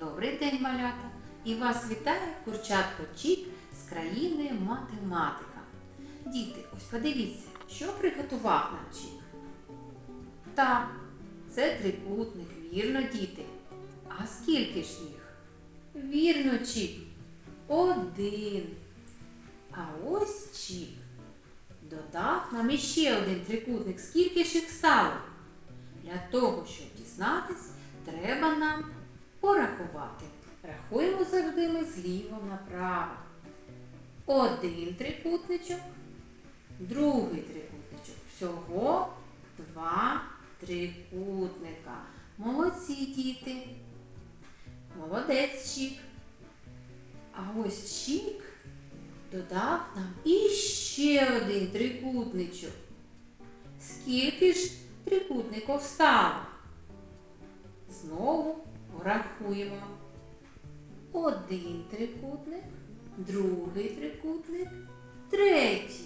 Добрий день, малята! І вас вітає курчатко Чік з країни математика. Діти, ось подивіться, що приготував нам Чік. Так, це трикутник, вірно, діти. А скільки ж їх? Вірно, Чік. Один. А ось Чік. Додав нам іще один трикутник. Скільки ж їх стало? Для того, щоб дізнатись, треба нам порахувати. Рахуємо завжди ми зліва направо. Один трикутничок, другий трикутничок. Всього два трикутника. Молодці діти. Молодець Чік. А ось Чік додав нам іще один трикутничок. Скільки ж трикутників стало? Знову порахуємо. Один трикутник, другий трикутник, третій.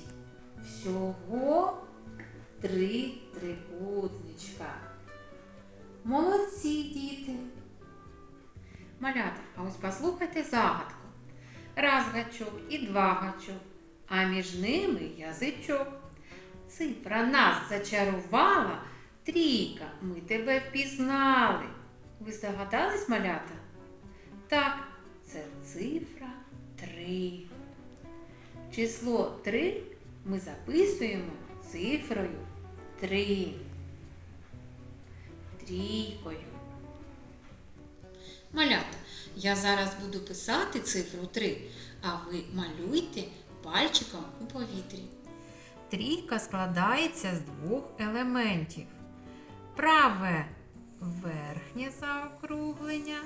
Всього три трикутничка. Молодці, діти. Малята, а ось послухайте загадку. Раз гачок і два гачок, а між ними язичок. Цифра нас зачарувала, трійка, ми тебе впізнали. Ви здогадались, малята? Так, це цифра 3. Число 3 ми записуємо цифрою 3. Трійкою. Малята, я зараз буду писати цифру 3, а ви малюйте пальчиком у повітрі. Трійка складається з двох елементів. Праве верхнє заокруглення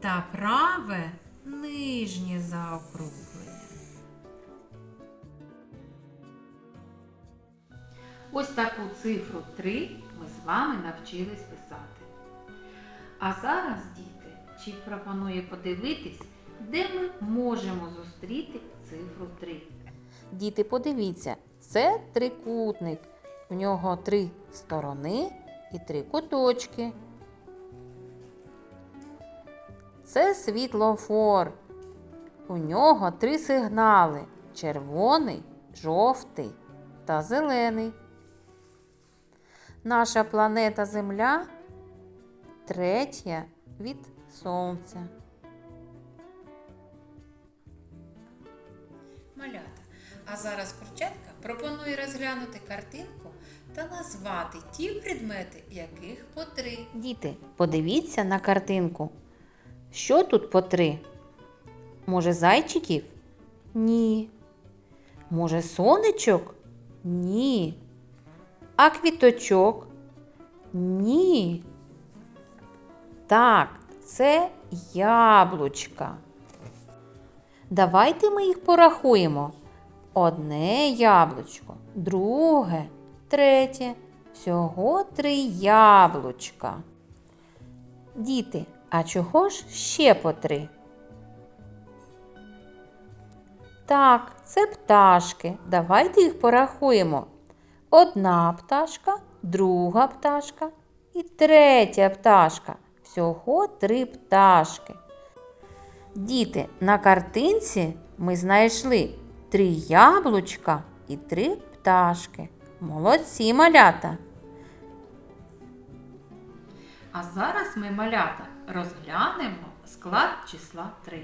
та праве нижнє заокруглення. Ось таку цифру 3 ми з вами навчились писати. А зараз, діти, чи пропонує подивитись, де ми можемо зустріти цифру 3. Діти, подивіться, це трикутник. У нього три сторони і три куточки. Це світлофор. У нього три сигнали: червоний, жовтий та зелений. Наша планета Земля третя від Сонця. А зараз курчатка пропонує розглянути картинку та назвати ті предмети, яких по три. Діти, подивіться на картинку. Що тут по три? Може, зайчиків? Ні. Може, сонечок? Ні. А квіточок? Ні. Так, це яблучка. Давайте ми їх порахуємо. Одне яблучко, друге, третє. Всього три яблучка. Діти, а чого ж ще по три? Так, це пташки. Давайте їх порахуємо. Одна пташка, друга пташка і третя пташка. Всього три пташки. Діти, на картинці ми знайшли три яблучка і три пташки. Молодці малята. А зараз ми малята розглянемо склад числа 3.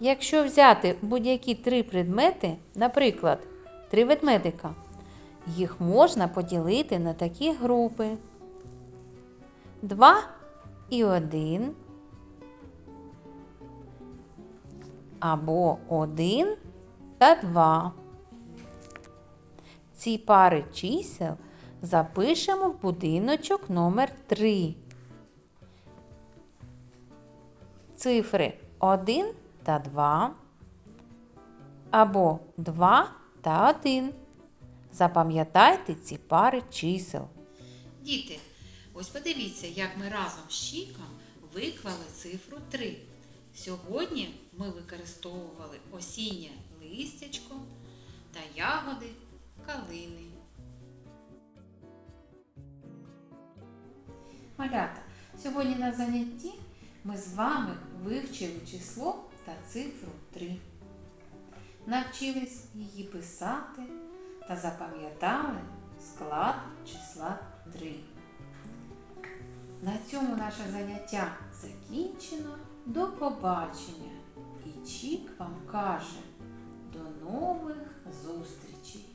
Якщо взяти будь-які три предмети, наприклад, три ведмедика, їх можна поділити на такі групи. 2 і 1 або 1 та 2. Ці пари чисел запишемо в будиночок номер 3. Цифри 1 та 2 або 2 та 1. Запам'ятайте ці пари чисел. Діти, ось подивіться, як ми разом з Чіком виклали цифру 3. Сьогодні ми використовували осіннє листячко та ягоди калини. Малята, Сьогодні на занятті ми з вами вивчили число та цифру 3. Навчились її писати та запам'ятали склад числа 3. На цьому наше заняття закінчено. До побачення. І Чік вам каже до нових зустрічей!